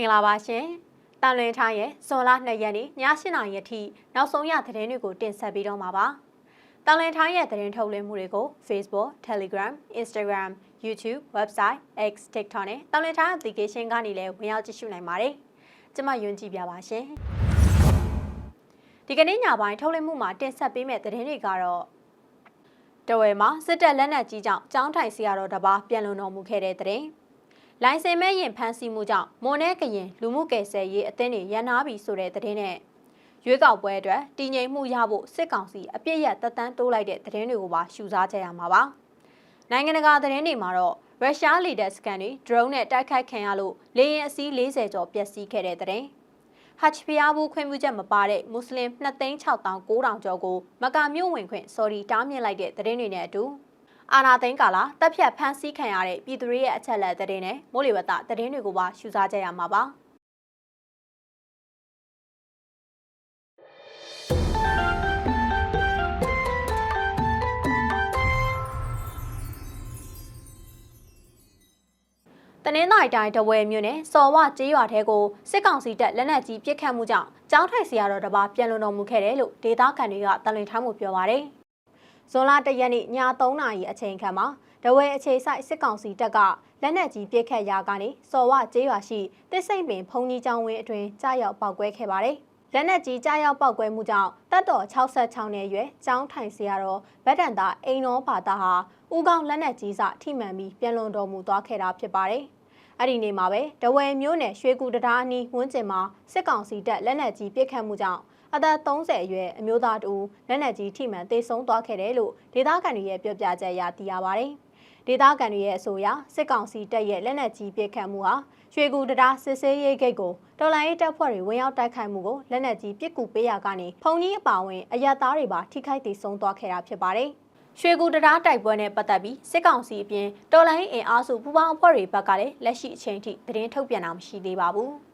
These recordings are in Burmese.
င်္ဂလာပါရှင်။တန်လွင်ထားရဲ့ဇွန်လ2ရက်နေ့ည8:00နာရီအထိနောက်ဆုံးရသတင်းတွေကိုတင်ဆက်ပေးတော့မှာပါ။တန်လွင်ထားရဲ့သတင်းထုတ်လွှင့်မှုတွေကို Facebook, Telegram, Instagram, YouTube, Website, X, TikTok နဲ့တန်လွင်ထား application ကနေလည်းဝင်ရောက်ကြည့်ရှုနိုင်ပါတယ်။ကျွန်မယွန်းကြည့်ပြပါရှင်။ဒီကနေ့ညပိုင်းထုတ်လွှင့်မှုမှာတင်ဆက်ပေးမယ့်သတင်းတွေကတော့တဝယ်မှာစစ်တပ်လက်နက်ကြီးကြောင့်ကျောင်းထိုင်ဆရာတော်တစ်ပါးပြန်လွန်တော်မူခဲ့တဲ့သတင်း။ လိုင်စင်မဲ့ရင်ဖမ်းဆီးမှုကြောင့်မွန်နဲ့ကရင်လူမှုကယ်ဆယ်ရေးအသင်းတွေရန်နာပြီဆိုတဲ့သတင်းနဲ့ရွေးကောက်ပွဲအတွက်တည်ငြိမ်မှုရဖို့စစ်ကောင်စီအပြစ်ရက်တက်တန်းတိုးလိုက်တဲ့သတင်းတွေကိုပါရှုစားကြရမှာပါ။နိုင်ငံတကာသတင်းတွေမှာတော့ရုရှားလီဒက်စကန်တွေ drone နဲ့တိုက်ခိုက်ခံရလို့လေယာဉ်အစီး40ကျော်ပျက်စီးခဲ့တဲ့သတင်း။ဟတ်ဖျားဘူးခွင့်ပြုချက်မပါတဲ့မွတ်စလင်2,600,900ကျော်ကိုမကာမြို့ဝင်ခွင့်စော်ဒီတားမြစ်လိုက်တဲ့သတင်းတွေနဲ့အတူ အာနာသိန်းကာလာတပ်ဖြတ်ဖမ်းဆီးခံရတဲ့ပြည်သူတွေရဲ့အချက်အလက်သတင်းနဲ့မိုးလေဝသသတင်းတွေကိုပါရှုစားကြရမှာပါတနင်္သာရီတိုင်းတဝယ်မြို့နယ်စော်ဝကျေးရွာထဲကိုစစ်ကောင်စီတပ်လက်နက်ကြီးပစ်ခတ်မှုကြောင့်ကျောင်းထိုက်ဆရာတော်တစ်ပါးပြန်လွန်တော်မူခဲ့တယ်လို့ဒေသခံတွေကတလွင်ထားမှုပြောပါရယ် ဇွန်လ၁ရက်နေ့ည3နာရီအချိန်ခန့်မှာတဝဲအခြေဆိုင်စစ်ကောင်စီတပ်ကလက်နက်ကြီးပစ်ခတ်ရာကနေစော်ဝကျေးရွာရှိတစ်စိမ့်ပင်ဖုန်ကြီးကျောင်းဝင်းအတွင်းကြားရောက်ပောက်ကွဲခဲ့ပါတယ်။လက်နက်ကြီးကြားရောက်ပောက်ကွဲမှုကြောင့်တပ်တော်66နဲ့ရွယ်ကျောင်းထိုင်စရာတော်ဗဒ္ဒန်တာအိမ်တော်ဘာသာဟာဥကောင်းလက်နက်ကြီးစထိမှန်ပြီးပြန်လွန်တော်မူသွားခဲ့တာဖြစ်ပါတယ်။အဲ့ဒီနေ့မှာပဲတဝဲမျိုးနယ်ရွှေကူတံတားအနီးဝန်းကျင်မှာစစ်ကောင်စီတပ်လက်နက်ကြီးပစ်ခတ်မှုကြောင့် အသက်30အရွယ်အမျိုးသားတူလက်နက်ကြီးထိမှန်သေဆုံးသွားခဲ့တယ်လို့ဒေသခံတွေရဲ့ပြောပြချက်အရသိရပါဗျ။ဒေသခံတွေရဲ့အဆိုအရစစ်ကောင်စီတပ်ရဲ့လက်နက်ကြီးပစ်ခတ်မှုဟာရွှေကူတံတားစစ်ဆေးရေးဂိတ်ကိုတော်လိုင်းရေးတပ်ဖွဲ့တွေဝင်ရောက်တိုက်ခိုက်မှုကိုလက်နက်ကြီးပစ်ကူပေးရကနေဖုန်ကြီးအပါဝင်အရက်သားတွေပါထိခိုက်ဒေဆုံးသွားခဲ့တာဖြစ်ပါတယ်။ရွှေကူတံတားတိုက်ပွဲနဲ့ပတ်သက်ပြီးစစ်ကောင်စီအပြင်တော်လိုင်းအင်အားစုပူးပေါင်းအဖွဲ့တွေဘက်ကလည်းလက်ရှိအချိန်ထိသတင်းထုတ်ပြန်တာမရှိသေးပါဘူး။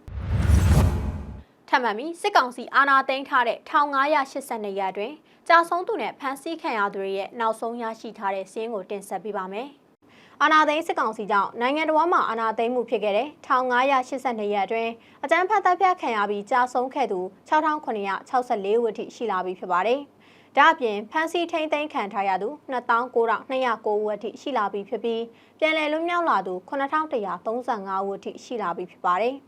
ထပ်မံပြီးစစ်ကောင်စီအာဏာသိမ်းထားတဲ့1982ရက်တွင်ကြာဆုံးသူနဲ့ဖမ်းဆီးခံရသူတွေရဲ့နောက်ဆုံးရရှိထားတဲ့စီးရင်ကိုတင်ဆက်ပေးပါမယ်။အာဏာသိမ်းစစ်ကောင်စီကြောင့်နိုင်ငံတော်မှာအာဏာသိမ်းမှုဖြစ်ခဲ့တဲ့1982ရက်အတွင်းအကြမ်းဖက်တပ်ဖြတ်ခံရပြီးကြာဆုံးခဲ့သူ6964ဝန်းထိရှိလာပြီဖြစ်ပါတယ်။ဒါအပြင်ဖမ်းဆီးထိန်းသိမ်းခံထားရသူ29,209ဝန်းထိရှိလာပြီဖြစ်ပြီးပြည်လည်လွတ်မြောက်လာသူ9135ဝန်းထိရှိလာပြီဖြစ်ပါတယ်။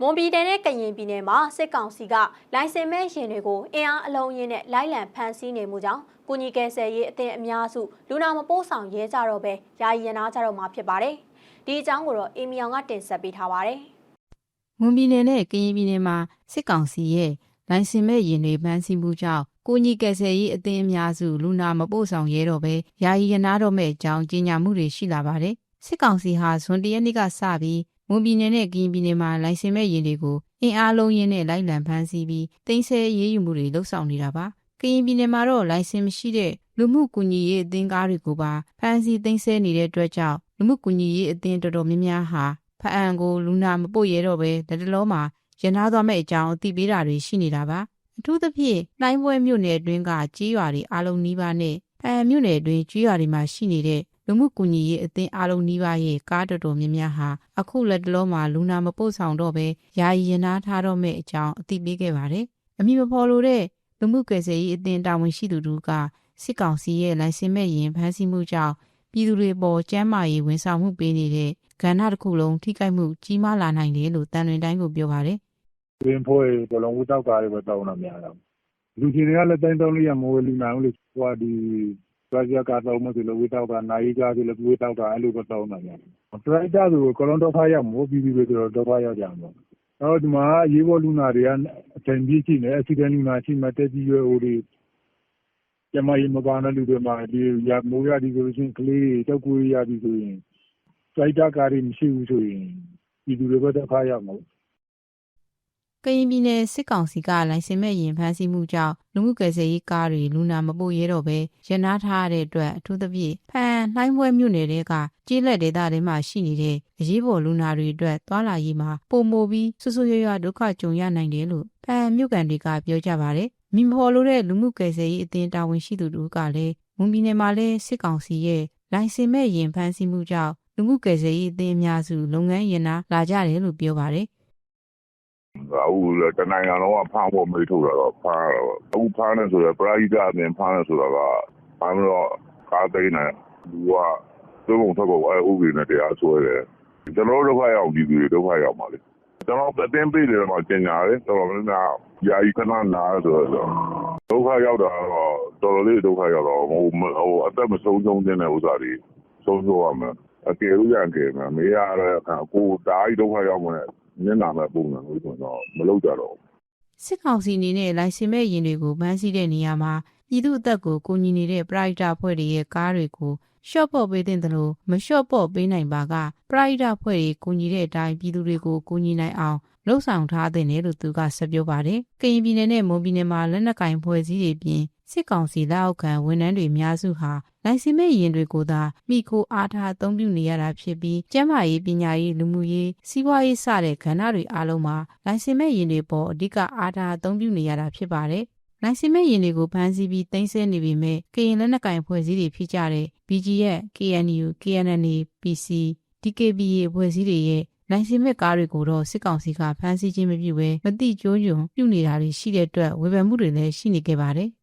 မွန်ပြည်နယ်နဲ့ကရင်ပြည်နယ်မှာစစ်ကောင်စီကလိုင်စင်မဲ့ရင်တွေကိုအင်အားအလုံးရင်းနဲ့လိုက်လံဖမ်းဆီးနေမှုကြောင့်ကုညီကယ်ဆယ်ရေးအသင်းအများစုလူနာမပို့ဆောင်ရဲကြတော့ပဲယာယီရနာကြတော့မှာဖြစ်ပါတယ်။ဒီအကြောင်းကိုတော့အေမီယောင်ကတင်ဆက်ပေးထားပါတယ်။မွန်ပြည်နယ်နဲ့ကရင်ပြည်နယ်မှာစစ်ကောင်စီရဲ့လိုင်စင်မဲ့ရင်တွေပန်းစီမှုကြောင့်ကိုကြီးကယ်ဆယ်ရေးအသင်းအများစုလူနာမပို့ဆောင်ရဲတော့ပဲယာယီရနာတော့မဲ့အကြောင်းကြေညာမှုတွေရှိလာပါတယ်စစ်ကောင်စီဟာဇွန်တရက်နေ့ကစပြီး မွန်ပြည်နယ်နဲ့ကရင်ပြည်နယ်မှာလိုင်စင်မဲ့ရင်တွေကိုအင်အားလုံးရင်းနဲ့လိုက်လံဖမ်းဆီးပြီးတင်ဆက်ရေးယူမှုတွေလှုပ်ဆောင်နေတာပါကရင်ပြည်နယ်မှာတော့လိုင်စင်မရှိတဲ့လူမှုကူညီရေးအသင်းကားတွေကိုပါဖမ်းဆီးသိမ်းဆည်းနေတဲ့အတွက်ကြောင့်လူမှုကူညီရေးအသင်းတော်တော်များများဟာဖအံကိုလူနာမပို့ရတော့ပဲတတလုံးမှာရနာသွားမဲ့အကြောင်းအသိပေးတာတွေရှိနေတာပါအထူးသဖြင့်လိုင်းပွဲမြို့နယ်အတွင်းကကြေးရွာတွေအလုံးနီးပါးနဲ့ဖအံမြို့နယ်အတွင်းကြေးရွာတွေမှာရှိနေတဲ့ လူမှုကူညီရေးအသင်းအလုံးနီးပါးရဲ့ကားတော်တော်များများဟာအခုလက်တလုံးမှာလူနာမပို့ဆောင်တော့ပဲယာယီရနာထားတော့မဲ့အကြောင်းအသိပေးခဲ့ပါတယ်အမိမဖော်လို့တဲ့လူမှုကွယ်ဆယ်ရေးအသင်းတာဝန်ရှိသူတို့ကစစ်ကောင်စီရဲ့လိုင်စင်မဲ့ရင်ဖမ်းဆီးမှုကြောင့်ပြည်သူတွေပေါ်ကျန်းမာရေးဝန်ဆောင်မှုပေးနေတဲ့ကဏ္ဍတစ်ခုလုံးထိခိုက်မှုကြီးမားလာနိုင်တယ်လို့တန်လွင်တိုင်းကိုပြောပါတယ်ရင်းဖို့ဘလုံးဝတောက်ကားတွေပဲတောင်းတာများတာလူကြီးတွေကလည်းတိုင်းတောင်းလို့ရမိုးလူနာဦးလေဟိုဒီ ကြွားကြကတော့မဆိုလို့ဝေတောက်ကနိုင်ကြဆိုလို့ဝေတောက်ကအဲ့လိုပဲတောင်းတာများဒရိုက်တာဆိုကလွန်တော့ဖားရမိုးပြီးပြီးပဲဆိုတော့တော့ဖားရောက်ကြမှာတော့ဒီမှာရေးပေါ်လူနာတွေကအထင်ကြီးရှိနေအက်ဆီဒန့်လူနာရှိမှတက်ကြီးရွယ်ဟိုတွေ ကျမကြီးမပါတဲ့လူတွေမှာဒီရမိုးရဒီဆိုလို့ရှိရင် ကလေးတွေတောက်ကွေးရပြီဆိုရင်ဒရိုက်တာကားတွေမရှိဘူးဆိုရင်ဒီလူတွေပဲတော့ဖားရမှာ ကရင်ပြည်နယ်စစ်ကောင်စီကလိုင်စင်မဲ့ရင်ဖမ်းဆီးမှုကြောင့်လူမှုကွယ်ဆယ်ရေးကားတွေလူနာမပို့ရဲတော့ဘဲရနာထားရတဲ့အတွက်အထူးသဖြင့်ဖန်လှိုင်းပွဲမြို့နယ်တွေကကျေးလက်ဒေသတွေမှာရှိနေတဲ့အရေးပေါ်လူနာတွေအတွက်သွာလာရေးမှာပုံမိုပြီးဆွဆွရွရွဒုက္ခကြုံရနိုင်တယ်လို့ဖန်မြို့ကန်တွေကပြောကြပါတယ်မိမဖော်လို့တဲ့လူမှုကွယ်ဆယ်ရေးအသင်းတာဝန်ရှိသူတို့ကလည်းမွန်ပြည်နယ်မှာလည်းစစ်ကောင်စီရဲ့လိုင်စင်မဲ့ရင်ဖမ်းဆီးမှုကြောင့်လူမှုကွယ်ဆယ်ရေးအသင်းအများစုလုပ်ငန်းရင်နာလာကြတယ်လို့ပြောပါတယ် အခုလည်းတနိုင်ငံလုံးကဖမ်းဖို့မေးထုတ်တာတော့ဖမ်းရတော့အခုဖမ်းနေဆိုတော့ပရာဟိကအမြင်ဖမ်းနေဆိုတာကဖမ်းတော့ကားသိမ်းနေလူကသွေးပုံထွက်ပေါ်အဲဥပဒေနဲ့တရားဆွဲတယ်ကျွန်တော်တို့ဒုက္ခရောက်ဒီပြည်ဒုက္ခရောက်ပါလေကျွန်တော်အတင်းပေးတယ်တော့ကျင်ညာတယ်တော်တော်များများယာယီခဏနားဆိုတော့ဒုက္ခရောက်တာတော့တော်တော်လေးဒုက္ခရောက်တော့ဟိုဟိုအသက်မဆုံးဆုံးတဲ့ဥစ္စာတွေဆုံးဆုံးရမယ်အကယ်လို့ရကြမယ်မေးရတဲ့အခါကိုတားကြီးဒုက္ခရောက်မယ် မျက်နှာမဲ့ပုံစံလို့ဆိုတော့မလုပ်ကြတော့စစ်ကောင်စီအနေနဲ့လိုင်စင်မဲ့ရင်တွေကိုဗန်းစီးတဲ့နေရာမှာပြည်သူအသက်ကိုကူညီနေတဲ့ပရိုက်တာဖွဲ့တွေရဲ့ကားတွေကိုရှော့ပေါ့ပေးတဲ့တယ်လို့မရှော့ပေါ့ပေးနိုင်ပါကပရိုက်တာဖွဲ့တွေကူညီတဲ့အတိုင်းပြည်သူတွေကိုကူညီနိုင်အောင်လှုပ်ဆောင်ထားတဲ့နယ်လို့သူကဆက်ပြောပါတယ်။ကရင်ပြည်နယ်နဲ့မွန်ပြည်နယ်မှာလက်နက်ကင်ဖွဲ့စည်းတွေပြင် စစ်ကောင်စီလက်အောက်ခံဝန်ထမ်းတွေအများစုဟာလိုင်စင်မဲ့ရင်တွေကိုသာမိခိုအားထားအသုံးပြုနေရတာဖြစ်ပြီးကျန်းမာရေးပညာရေးလူမှုရေးစီးပွားရေးစတဲ့ကဏ္ဍတွေအားလုံးမှာလိုင်စင်မဲ့ရင်တွေပေါ်အဓိကအားထားအသုံးပြုနေရတာဖြစ်ပါတယ်။လိုင်စင်မဲ့ရင်တွေကိုဖမ်းဆီးပြီးတင်ဆက်နေပေမဲ့ကရင်လက်နက်ကင်ဖွဲ့စည်းတွေဖြစ်ကြတဲ့ BGF, KNU, KNNA, PC, DKBA ဖွဲ့စည်းတွေရဲ့လိုင်စင်မဲ့ကားတွေကိုတော့စစ်ကောင်စီကဖမ်းဆီးခြင်းမပြုဘဲမတိကျိုးညွန်ပြုနေတာတွေရှိတဲ့အတွက်ဝေဖန်မှုတွေလည်းရှိနေခဲ့ပါတယ်။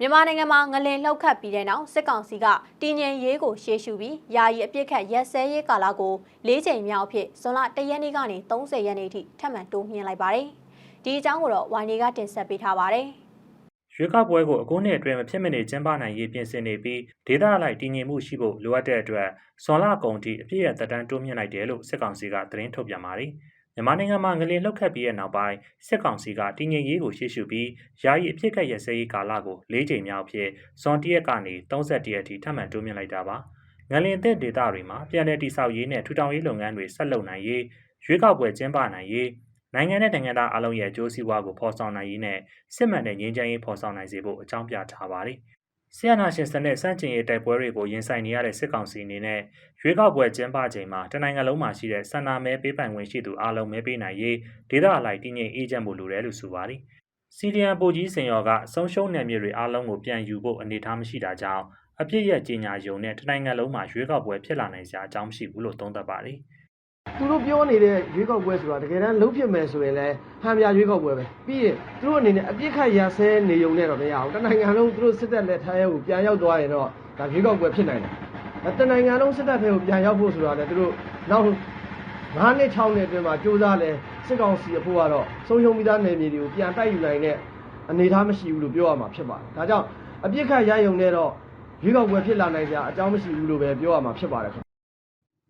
မြန်မာနိုင်ငံမှာငလင်လှုပ်ခတ်ပြီးတဲ့နောက်စစ်ကောင်စီကတည်ငြိမ်ရေးကိုရှေ့ရှုပြီးယာယီအပြစ်ခတ်ရက်စဲရေးကာလကို၄ချိန်မြောက်အဖြစ်ဇွန်လ၁ရက်နေ့ကနေ30ရက်နေ့ထိထပ်မံတိုးမြှင့်လိုက်ပါတယ်။ဒီအကြောင်းကိုတော့ဝိုင်းနေကတင်ဆက်ပေးထားပါတယ်။ရွေးကောက်ပွဲကိုအကုန်းနဲ့အတွင်းမဖြစ်မနေကျင်းပနိုင်ရေးပြင်ဆင်နေပြီးဒေသအလိုက်တည်ငြိမ်မှုရှိဖို့လိုအပ်တဲ့အတွက်ဇွန်လကုန်ထိအပြည့်ရသက်တမ်းတိုးမြင့်လိုက်တယ်လို့စစ်ကောင်စီကသတင်းထုတ်ပြန်ပါတယ်။ မြန်မာနိုင်ငံမှာငလင်လှုပ်ခတ်ပြီးတဲ့နောက်ပိုင်းစစ်ကောင်စီကတည်ငြိမ်ရေးကိုရှေ့ရှုပြီးယာယီအဖြစ်ကရစဲရေးကာလကို၄ချိန်မြောက်အဖြစ်ဇွန်၁ရက်ကနေ31ရက်ထိထပ်မံတိုးမြင့်လိုက်တာပါ။ငလင်တဲ့ဒေသတွေမှာပြည်내တိဆောက်ရေးနဲ့ထူထောင်ရေးလုပ်ငန်းတွေဆက်လုပ်နိုင်ရေးရွေးကောက်ပွဲကျင်းပနိုင်ရေးနိုင်ငံနဲ့နိုင်ငံသားအလုံးရဲ့အကျိုးစီးပွားကိုဖော်ဆောင်နိုင်ရေးနဲ့စစ်မှန်တဲ့ငြိမ်းချမ်းရေးဖော်ဆောင်နိုင်စေဖို့အကြောင်းပြထားပါတယ်။ ဆီယနာရှင်စနစ်စန့်ကျင်ရေးတိုက်ပွဲတွေကိုရင်ဆိုင်နေရတဲ့စစ်ကောင်စီအနေနဲ့ရွေးကောက်ပွဲကျင်းပချိန်မှာတနိုင်ငံလုံးမှာရှိတဲ့ဆန္ဒမဲပေးပိုင်ခွင့်ရှိသူအလုံးမဲပေးနိုင်ရေးဒေသအလိုက်တည်ငြိမ်အေးချမ်းဖို့လိုတယ်လို့ဆိုပါတယ်။စီဒီအန်ပိုကြီးစင်ရော်ကဆုံးရှုံးနယ်မြေတွေအလုံးကိုပြန်ယူဖို့အနေအထားမရှိတာကြောင့်အပြစ်ရဲ့ကြီးညာယုံနဲ့တနိုင်ငံလုံးမှာရွေးကောက်ပွဲဖြစ်လာနိုင်စရာအကြောင်းမရှိဘူးလို့သုံးသပ်ပါတယ်။ သူတို့ပြောနေတဲ့ရွေးကောက်ပွဲဆိုတာတကယ်တမ်းလုံးဖြစ်မယ်ဆိုရင်လည်းဟန်ပြရွေးကောက်ပွဲပဲပြီးရင်သူတို့အနေနဲ့အပြစ်ခတ်ရဆဲနေုံနဲ့တော့မရအောင်တနိုင်ငံလုံးသူတို့စစ်တပ်လက်ထဲကိုပြန်ရောက်သွားရင်တော့ဒါရွေးကောက်ပွဲဖြစ်နိုင်တယ်အဲတနိုင်ငံလုံးစစ်တပ်ထဲကိုပြန်ရောက်ဖို့ဆိုတာလည်းသူတို့နောက်9နှစ်6နှစ်အတွင်းမှာစူးစမ်းလဲစစ်ကောင်စီအဖို့ကတော့ဆုံးရှုံးပြီးသားနယ်မြေတွေကိုပြန်တိုက်ယူနိုင်တဲ့အနေအထားမရှိဘူးလို့ပြောရမှာဖြစ်ပါတယ်ဒါကြောင့်အပြစ်ခတ်ရယုံနဲ့တော့ရွေးကောက်ပွဲဖြစ်လာနိုင်ကြအကြောင်းမရှိဘူးလို့ပဲပြောရမှာဖြစ်ပါတယ်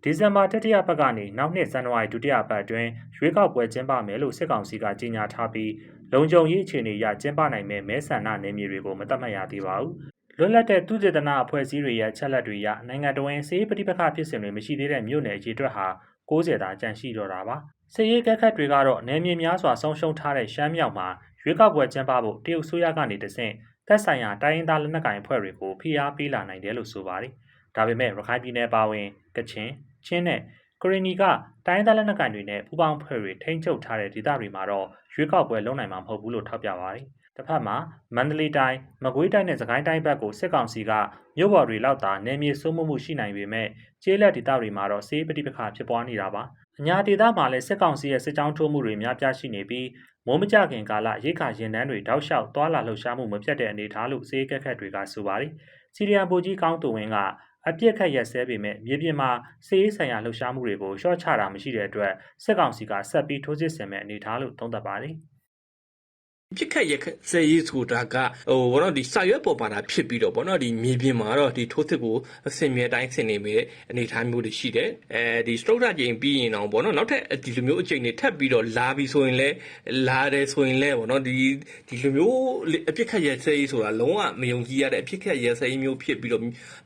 ဒီဇင်ဘာတတိယပတ်ကနေနောက်နှစ်ဇန်နဝါရီဒုတိယပတ်အတွင်းရွေးကောက်ပွဲကျင်းပမယ်လို့စစ်ကောင်စီကကြေညာထားပြီးလုံခြုံရေးအခြေအနေအရကျင်းပနိုင်မဲ့မဲဆန္ဒနယ်မြေတွေကိုမသတ်မှတ်ရသေးပါဘူး။လွတ်လပ်တဲ့သူတေသနာအဖွဲ့အစည်းတွေရဲ့ချက်လက်တွေအရနိုင်ငံတော်ဝင်စေးပဋိပက္ခဖြစ်စဉ်တွေမရှိသေးတဲ့မြို့နယ်အကြီးအတွက်ဟာ60တာကျန်ရှိတော့တာပါ။စစ်ရေးကက်ခတ်တွေကတော့နယ်မြေများစွာဆုံးရှုံးထားတဲ့ရှမ်းမြောက်မှာရွေးကောက်ပွဲကျင်းပဖို့တရုတ်ဆိုရကနေတဆင့်သက်ဆိုင်ရာတိုင်းရင်းသားလက်နက်ကိုင်အဖွဲ့တွေကိုဖိအားပေးလာနိုင်တယ်လို့ဆိုပါတယ်။ဒါပေမဲ့ရခိုင်ပြည်နယ်ပါဝင်ကချင် ချင်းနဲ့ကရီနီကတိုင်းသားလက်နက်ကိုင်တွေနဲ့ပူးပေါင်းဖွဲ့တွေထိန်းချုပ်ထားတဲ့ဒေသတွေမှာတော့ရွေးကောက်ပွဲလုပ်နိုင်မှာမဟုတ်ဘူးလို့ထောက်ပြပါတယ်။တစ်ဖက်မှာမန္တလေးတိုင်းမကွေးတိုင်းနဲ့စကိုင်းတိုင်းဘက်ကိုစစ်ကောင်စီကမြို့ပေါ်တွေလောက်သာနယ်မြေစိုးမိုးမှုရှိနိုင်ပေမဲ့ကျေးလက်ဒေသတွေမှာတော့စေးပဋိပက္ခဖြစ်ပွားနေတာပါ။အညာဒေသမှာလည်းစစ်ကောင်စီရဲ့စစ်ကြောင်းထိုးမှုတွေများပြားရှိနေပြီးမိုးမကြခင်ကာလရိတ်ခါရင်တန်းတွေတောက်လျှောက်သွာလာလှုပ်ရှားမှုမပြတ်တဲ့အနေအထားလို့စေးကက်ခက်တွေကဆိုပါတယ်။စီရီယံဘူကြီးကောင်းတူဝင်းက အပြစ်ခတ်ရက်စဲပေမဲ့မြေပြင်မှာစီးရေးဆိုင်ရာလှုပ်ရှားမှုတွေကိုရှော့ချတာမရှိတဲ့အတွက်စစ်ကောင်စီကဆက်ပြီးထိုးစစ်ဆင်မဲ့အနေအထားလို့သုံးသပ်ပါတယ်။ ပြစ်ခတ်ရက်စဲရေးဆိုတာကဟိုဘောနော်ဒီစာရွက်ပေါ်ပါတာဖြစ်ပြီးတော့ဘောနော်ဒီမြေပြင်မှာတော့ဒီထိုးစစ်ကိုအစင်မြဲတိုင်းဆင်နေမိတဲ့အနေအထားမျိုးတွေရှိတယ်အဲဒီစတုတ်ထချိန်ပြီးရင်တော့ဘောနော်နောက်ထပ်ဒီလိုမျိုးအချိန်တွေထပ်ပြီးတော့လာပြီးဆိုရင်လဲလာတယ်ဆိုရင်လဲဘောနော်ဒီဒီလိုမျိုးအပြစ်ခတ်ရက်စဲရေးဆိုတာလုံးဝမယုံကြည်ရတဲ့အပြစ်ခတ်ရက်စဲရေးမျိုးဖြစ်ပြီးတော့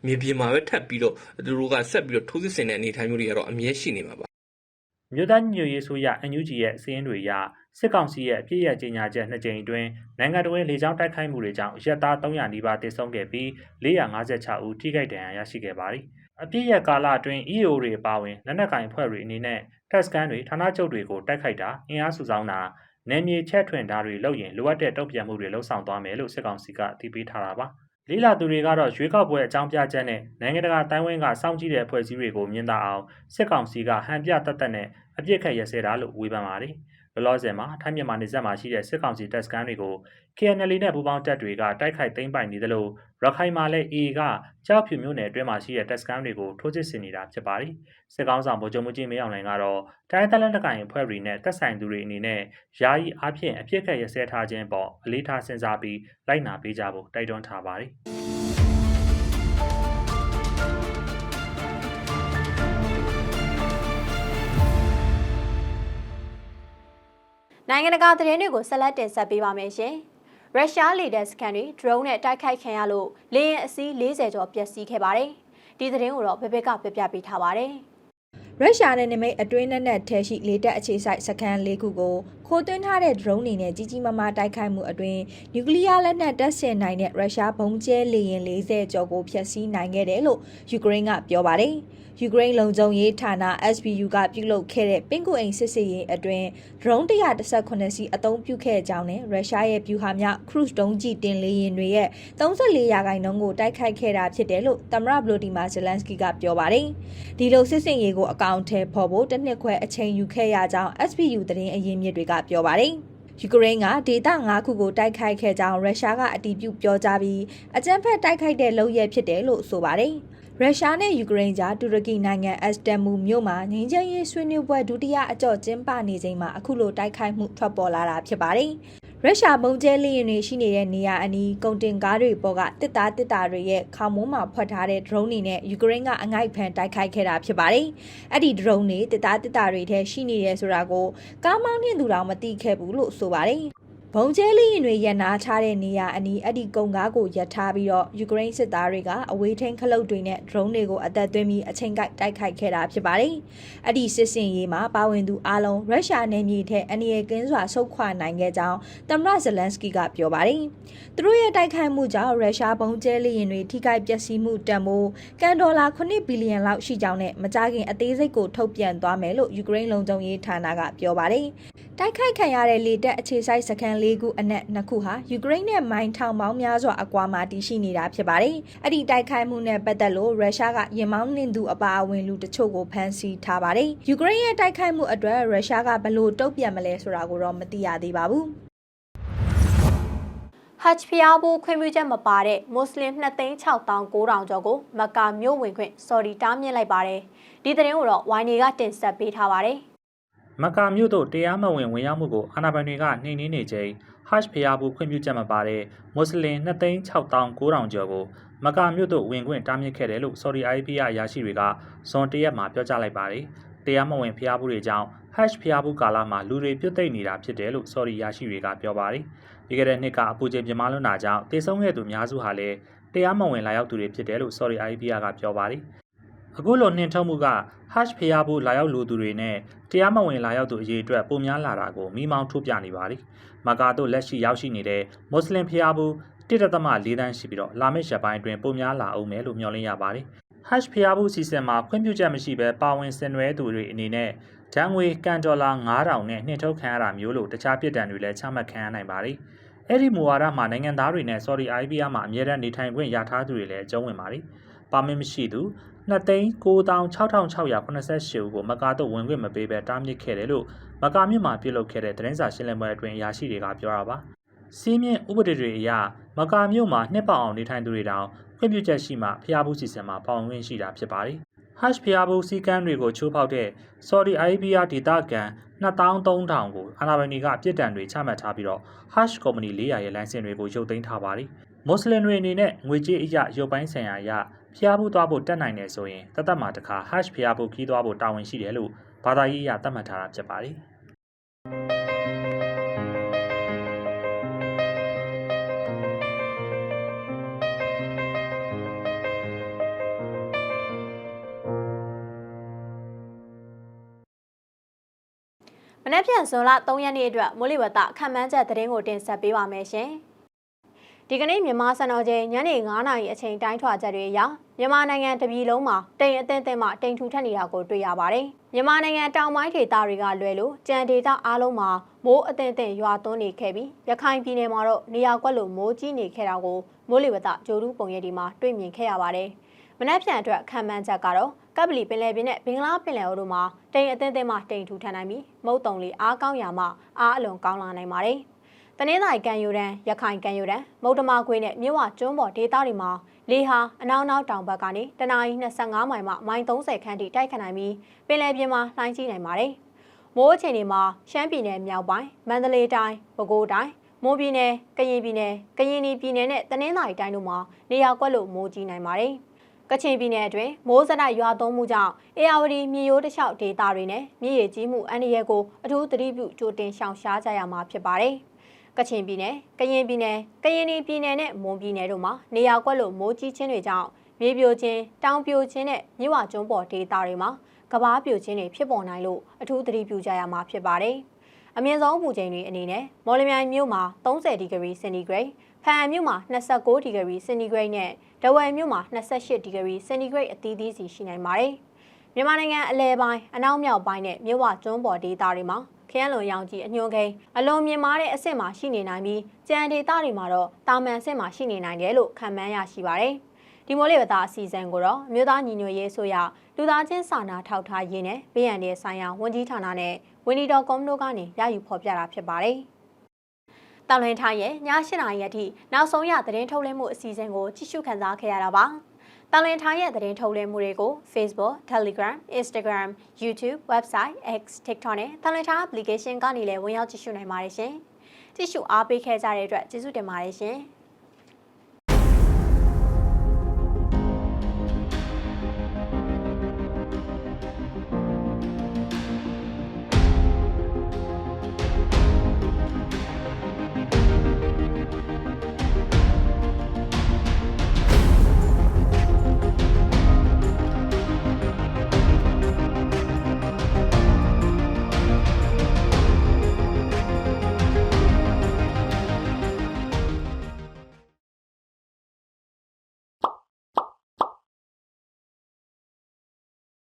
မြေပြင်မှာပဲထပ်ပြီးတော့သူတို့ကဆက်ပြီးတော့ထိုးစစ်ဆင်တဲ့အနေအထားမျိုးတွေကတော့အမြဲရှိနေမှာပါမြို့သားညွေရေးဆိုရ NUG ရဲ့စီးရင်တွေအရ စစ်ကောင်စီရဲ့အပြည့်ရကြေညာချက်နှစ်ကြိမ်အတွင်းနိုင်ငံတော်ရဲ့လေကြောင်းတိုက်ခိုက်မှုတွေကြောင့်ရက်သား300နီးပါးသေဆုံးခဲ့ပြီး456ဦးထိခိုက်ဒဏ်ရာရရှိခဲ့ပါတယ်။အပြည့်ရကာလအတွင်း EO တွေအပါအဝင်လက်နက်ကင်ဖွဲ့တွေအနေနဲ့တက်စကန်တွေဌာနချုပ်တွေကိုတိုက်ခိုက်တာအင်အားစုဆောင်တာနယ်မြေချက်ထွင်တာတွေလုပ်ရင်လိုအပ်တဲ့တုံ့ပြန်မှုတွေလှုံ့ဆော်သွားမယ်လို့စစ်ကောင်စီကအတည်ပြုထားတာပါ။လေးလာသူတွေကတော့ရွေးကောက်ပွဲအကြောင်းပြချက်နဲ့နိုင်ငံတကာတိုင်းဝန်းကစောင့်ကြည့်တဲ့အဖွဲ့အစည်းတွေကိုမြင်သာအောင်စစ်ကောင်စီကဟန်ပြတတ်တတ်နဲ့အပြစ်ခတ်ရစဲတာလို့ဝေဖန်ပါတယ်။ လောလောဆယ်မှာထိုင်းမြန်မာနယ်စပ်မှာရှိတဲ့စစ်ကောင်စီတပ်စခန်းတွေကို KNL နဲ့ပူးပေါင်းတပ်တွေကတိုက်ခိုက်သိမ်းပိုက်နေသလိုရခိုင်မှာလည်း AA ကကြောက်ဖြူမြို့နယ်အတွင်းမှာရှိတဲ့တပ်စခန်းတွေကိုထိုးစစ်ဆင်နေတာဖြစ်ပါတယ်။စစ်ကောင်ဆောင်ဗိုလ်ချုပ်မှုကြီးမင်းအောင်လှိုင်ကတော့တိုင်းတပ်လက်နက်ကိုင်အဖွဲ့တွေနဲ့တပ်ဆိုင်သူတွေအနေနဲ့ယာယီအားဖြင့်အပြစ်ခတ်ရစဲထားခြင်းပေါ်အလေးထားစဉ်းစားပြီးလိုက်နာပေးကြဖို့တိုက်တွန်းထားပါတယ်။ နိုင်ငံတကာသတင်းတွေကိုဆက်လက်တင်ဆက်ပေးပါမယ်ရှင်။ရုရှားလေတပ်စခန်းတွေ drone နဲ့တိုက်ခိုက်ခံရလို့လေယာဉ်အစီး40ကျော်ပျက်စီးခဲ့ပါတယ်။ဒီသတင်းကိုတော့ဘဘကပြပြပေးထားပါတယ်။ရုရှားနဲ့နမိတ်အတွင်းနဲ့နဲ့ထဲရှိလေတပ်အခြေစိုက်စခန်း၄ခုကိုခိုးသွင်းထားတဲ့ drone တွေနဲ့ကြီးကြီးမားမားတိုက်ခိုက်မှုအတွင်းနျူကလ িয়ার လက်နက်တပ်ဆင်နိုင်တဲ့ရုရှားဘုံကျဲလေယာဉ်40ကျော်ကိုဖျက်ဆီးနိုင်ခဲ့တယ်လို့ယူကရိန်းကပြောပါတယ်။ ယူကရိန်းလုံခြုံရေးဌာန SBU ကပြုလုပ်ခဲ့တဲ့ပင်ကူအိမ်စစ်စေးရင်အတွင်း drone 118စီအသုံးပြုခဲ့ကြောင်းနဲ့ရုရှားရဲ့ဗျူဟာမြောက် cruise ဒုံးကျည်တင်လေယာဉ်တွေရဲ့34ရာခိုင်နှုန်းကိုတိုက်ခိုက်ခဲ့တာဖြစ်တယ်လို့သမ္မတဗလိုဒီမာဇလန်စကီကပြောပါတယ်။ဒီလိုစစ်စင်ရေးကိုအကောင့်ထဲဖော်ဖို့တစ်နှစ်ခွဲအချိန်ယူခဲ့ရကြောင်း SBU သတင်းအရင်းမြစ်တွေကပြောပါတယ်။ယူကရိန်းကဒေသ၅ခုကိုတိုက်ခိုက်ခဲ့ကြောင်းရုရှားကအတည်ပြုပြောကြားပြီးအကြမ်းဖက်တိုက်ခိုက်တဲ့လုပ်ရဖြစ်တယ်လို့ဆိုပါတယ်။ ရုရှားနဲ့ယူကရိန်းကြားတူရကီနိုင်ငံအက်စတန်မူမြို့မှာငင်းချမ်းရေးဆွေးနွေးပွဲဒုတိယအကြော့ကျင်းပနေချိန်မှာအခုလိုတိုက်ခိုက်မှုထွက်ပေါ်လာတာဖြစ်ပါတယ်။ရုရှားဘုံကျဲလေယာဉ်တွေရှိနေတဲ့နေရာအနီးကုန်တင်ကားတွေပေါ်ကတစ်သားတစ်သားတွေရဲ့ခေါင်းမိုးမှာဖွက်ထားတဲ့ drone တွေနဲ့ယူကရိန်းကအငိုက်ဖန်တိုက်ခိုက်ခဲ့တာဖြစ်ပါတယ်။အဲ့ဒီ drone တွေတစ်သားတစ်သားတွေထဲရှိနေရဲဆိုတာကိုကားမောင်းနှင်သူတော်မသိခဲ့ဘူးလို့ဆိုပါတယ်။ ဘုံကျဲလီရင်တွေရန်နာထားတဲ့နေရာအနီးအဲ့ဒီကုန်းကားကိုရထားပြီးတော့ယူကရိန်းစစ်သားတွေကအဝေးထိန်ခလုတ်တွေနဲ့ drone တွေကိုအသက်သွင်းပြီးအချိန်ကိုက်တိုက်ခိုက်ခဲ့တာဖြစ်ပါတယ်။အဲ့ဒီစစ်စင်ရေးမှာပါဝင်သူအလုံးရုရှားနယ်မြေထဲအနီးကင်းစွာဆုတ်ခွာနိုင်ခဲ့ကြောင်းသမ္မတဇလန်စကီကပြောပါတယ်။သူတို့ရဲ့တိုက်ခိုက်မှုကြောင့်ရုရှားဘုံကျဲလီရင်တွေထိခိုက်ပျက်စီးမှုတန်ဖိုးကန်ဒေါ်လာ9ဘီလီယံလောက်ရှိကြောင်းနဲ့မကြခင်အသေးစိတ်ကိုထုတ်ပြန်သွားမယ်လို့ယူကရိန်းလုံခြုံရေးဌာနကပြောပါတယ်။တိုက်ခိုက်ခံရတဲ့လေတပ်အခြေစိုက်စခန်း၄ခုအနက်နှစ်ခုဟာယူကရိန်းနဲ့မိုင်ထောင်ပေါင်းများစွာအကွာမှာတည်ရှိနေတာဖြစ်ပါတယ်။အဲ့ဒီတိုက်ခိုက်မှုနဲ့ပတ်သက်လို့ရုရှားကရင်မောင်းနှင်သူအပါအဝင်လူတချို့ကိုဖမ်းဆီးထားပါတယ်။ယူကရိန်းရဲ့တိုက်ခိုက်မှုအတွက်ရုရှားကဘယ်လိုတုံ့ပြန်မလဲဆိုတာကိုတော့မသိရသေးပါဘူး။ဟတ်ဖျားဘူးခွင့်ပြုချက်မပါတဲ့မွတ်စလင်2,69000ကျော်ကိုမက္ကာမြို့ဝင်ခွင့်စော်ဒီတားမြစ်လိုက်ပါတယ်။ဒီသတင်းကိုတော့ဝိုင်းနေကတင်ဆက်ပေးထားပါတယ်။ မက္ကာမြို့သို့တရားမဝင်ဝင်ရောက်မှုကိုအာဏာပိုင်တွေကနှိမ်နင်းနေချိန်ဟတ်ဖျားဘူးခွင့်ပြုချက်မပါတဲ့မွတ်စလင်2,69000ကျော်ကိုမက္ကာမြို့သို့ဝင်ခွင့်တားမြစ်ခဲ့တယ်လို့ဆော်ဒီအာရေးဗီးယားအရာရှိတွေကဇွန်တရက်မှာပြောကြားလိုက်ပါတယ်။တရားမဝင်ဖျားဘူးတွေကြောင့်ဟတ်ဖျားဘူးကာလမှာလူတွေပြုတ်သိမ့်နေတာဖြစ်တယ်လို့ဆော်ဒီအရာရှိတွေကပြောပါတယ်။ပြီးခဲ့တဲ့နှစ်ကအပူချိန်ပြင်းမလွန်းတာကြောင့်တေဆုံးခဲ့သူများစုဟာလည်းတရားမဝင်လာရောက်သူတွေဖြစ်တယ်လို့ဆော်ဒီအာရေးဗီးယားကပြောပါတယ်။ အခုလိုနှင်ထုတ်မှုက hash ဖျားဘူးလာရောက်လူသူတွေနဲ့တရားမဝင်လာရောက်သူအရေးအတွက်ပုံများလာတာကိုမိမောင်းထုတ်ပြနေပါတယ်။မကာတို့လက်ရှိရောက်ရှိနေတဲ့မွတ်စလင်ဖျားဘူး1.4တန်းရှိပြီးတော့လာမယ့်ရက်ပိုင်းအတွင်းပုံများလာအောင်မယ်လို့မျှော်လင့်ရပါတယ်။ hash ဖျားဘူးစီစဉ်မှာခွင့်ပြုချက်မရှိဘဲပါဝင်ဆင်နွှဲသူတွေအနေနဲ့ဒဏ်ငွေကန်ဒေါ်လာ9000နဲ့နှင်ထုတ်ခံရတာမျိုးလို့တခြားပြည်တံတွေလည်းချမှတ်ခံရနိုင်ပါတယ်။အဲ့ဒီမူဝါဒမှာနိုင်ငံသားတွေနဲ့ဆော်ဒီအာရေးဗီးယားမှာအမြဲတမ်းနေထိုင်ခွင့်ရထားသူတွေလည်းအကျုံးဝင်ပါတယ်။ပါမစ်မရှိသူ 2,96,688ဦးကိုမကာတို့ဝင်ခွင့်မပေးဘဲတားမြစ်ခဲ့တယ်လို့မကာမြို့မှာပြုလုပ်ခဲ့တဲ့သတင်းစာရှင်းလင်းပွဲအတွင်းအရာရှိတွေကပြောတာပါ။စီးမြင့်ဥပဒေတွေအရမကာမြို့မှာနှစ်ပေါအောင်နေထိုင်သူတွေတောင်ခွင့်ပြုချက်ရှိမှဖျားဘူးစီစဉ်မှာပေါဝင်ခွင့်ရှိတာဖြစ်ပါတယ်။ hash ဖျားဘူးစီကမ်းတွေကိုချိုးဖောက်တဲ့ဆော်ဒီအာရေးဗီးယားဒေသခံ2300ကိုအာဏာပိုင်တွေကအပြစ်ဒဏ်တွေချမှတ်ထားပြီးတော့ hash ကုမ္ပဏီ400ရဲ့လိုင်စင်တွေကိုရုပ်သိမ်းထားပါတယ်။မွတ်စလင်တွေအနေနဲ့ငွေကြေးအရာရုပ်ပိုင်းဆိုင်ရာအရာ ဖျားဘူးသွားဖို့တက်နိုင်တယ်ဆိုရင်တသက်မှာတစ်ခါ hash ဖျားဘူးခီးသွားဖို့တာဝန်ရှိတယ်လို့ဘာသာရေးအရသတ်မှတ်ထားတာဖြစ်ပါတယ်။နေ့ပြန်ဇွန်လ3ရက်နေ့အတွက်မိုးလေဝသခန့်မှန်းချက်သတင်းကိုတင်ဆက်ပေးပါမယ်ရှင်။ ဒီကနေ့မြန်မာစံတော်ချိန်ညနေ9:00နာရီအချိန်တိုင်းထွာချက်တွေအရမြန်မာနိုင်ငံတပြည်လုံးမှာတိမ်အသင့်အသင့်မှတိမ်ထူထပ်နေတာကိုတွေ့ရပါတယ်။မြန်မာနိုင်ငံတောင်ပိုင်းဒေသတွေကလွယ်လို့ကြံဒေသအားလုံးမှာမိုးအသင့်အသင့်ရွာသွန်းနေခဲ့ပြီးရခိုင်ပြည်နယ်မှာတော့နေရာကွက်လို့မိုးကြီးနေခဲ့တာကိုမိုးလေဝသကြိုးတူးပုံရိပ်ဒီမှာတွေ့မြင်ခဲ့ရပါတယ်။မနက်ဖြန်အတွက်ခံမှန်းချက်ကတော့ကပ်ပလီပင်လယ်ပြင်နဲ့ဘင်္ဂလားပင်လယ်အော်တို့မှာတိမ်အသင့်အသင့်မှတိမ်ထူထပ်နိုင်ပြီးမုတ်တုံလေးအားကောင်းရာမှအားအလွန်ကောင်းလာနိုင်ပါတယ်။ တနင်္သာရီကံယူရန်ရခိုင်ကံယူရန်မုတ်တမခွေနဲ့မြဝကျွန်းပေါ်ဒေသတွေမှာလေဟာအနောက်နောက်တောင်ဘက်ကနေတနအီ25မိုင်မှမိုင်30ခန်းထိတိုက်ခတ်နိုင်ပြီးပင်လယ်ပြင်မှာလှိုင်းကြီးနိုင်ပါတယ်။မိုးအချိန်တွေမှာရှမ်းပြည်နယ်မြောက်ပိုင်းမန္တလေးတိုင်းပဲခူးတိုင်းမွန်ပြည်နယ်ကရင်ပြည်နယ်ကရင်ပြည်နယ်နဲ့တနင်္သာရီတိုင်းတို့မှာနေရာကွက်လို့မိုးကြီးနိုင်ပါတယ်။ကချင်ပြည်နယ်အတွင်းမိုးစရိုက်ရွာသွန်းမှုကြောင့်အေယာဝတီမြေရိုးတစ်လျှောက်ဒေသတွေနဲ့မြေရည်ကြီးမှုအန္တရာယ်ကိုအထူးသတိပြုကြိုတင်ရှောင်ရှားကြရမှာဖြစ်ပါတယ်။ ကချင်ပြည်နယ်၊ကရင်ပြည်နယ်၊ကရင်ပြည်နယ်နဲ့မွန်ပြည်နယ်တို့မှာနေရာကွက်လို့မိုးကြီးခြင်းတွေကြောင့်မြေပြိုခြင်း၊တောင်ပြိုခြင်းနဲ့မြစ်ဝကျွန်းပေါ်ဒေသတွေမှာကဘာပြိုခြင်းတွေဖြစ်ပေါ်နိုင်လို့အထူးသတိပြုကြရမှာဖြစ်ပါတယ်။အမြင့်ဆုံးပူချိန်တွေအနေနဲ့မော်လမြိုင်မြို့မှာ30ဒီဂရီစင်တီဂရိတ်ဖန်မြို့မှာ29ဒီဂရီစင်တီဂရိတ်နဲ့ဒဝယ်မြို့မှာ28ဒီဂရီစင်တီဂရိတ်အသီးသီးစီရှိနိုင်ပါတယ်။မြန်မာနိုင်ငံအလဲပိုင်းအနောက်မြောက်ပိုင်းနဲ့မြစ်ဝကျွန်းပေါ်ဒေသတွေမှာ ခရမ်းလွန်ရောင်ကြီးအညွှန်းကိန်းအလွန်မြင့်မားတဲ့အဆင့်မှာရှိနေနိုင်ပြီးကြံဒေသတွေမှာတော့တာမန်အဆင့်မှာရှိနေနိုင်တယ်လို့ခန့်မှန်းရရှိပါတယ်။ဒီမိုးလေဝသအစီအစဉ်ကိုတော့အမျိုးသားညီညွတ်ရေးဆိုရလူသားချင်းစာနာထောက်ထားရေးနဲ့ဘေးရန်တဲ့ဆိုင်ရာဝန်ကြီးဌာနနဲ့ဝင်းဒီတော်ကွန်တို့ကနေရယူဖော်ပြတာဖြစ်ပါတယ်။တောင်လင်းထိုင်းရဲ့ည8နာရီအထိနောက်ဆုံးရသတင်းထုတ်လင်းမှုအစီအစဉ်ကိုကြည့်ရှုခန်းစားခဲ့ရတာပါ။ တောင်လင်းထိုင်းရဲ့သတင်းထုတ်လင်းမှုတွေကို Facebook, Telegram, Instagram, YouTube, Website, X, TikTok နဲ့တောင်လင်းထိုင်း application ကနေလည်းဝင်ရောက်ကြည့်ရှုနိုင်ပါတယ်ရှင်။ကြည့်ရှုအားပေးခဲ့ကြတဲ့အတွက်ကျေးဇူးတင်ပါတယ်ရှင်။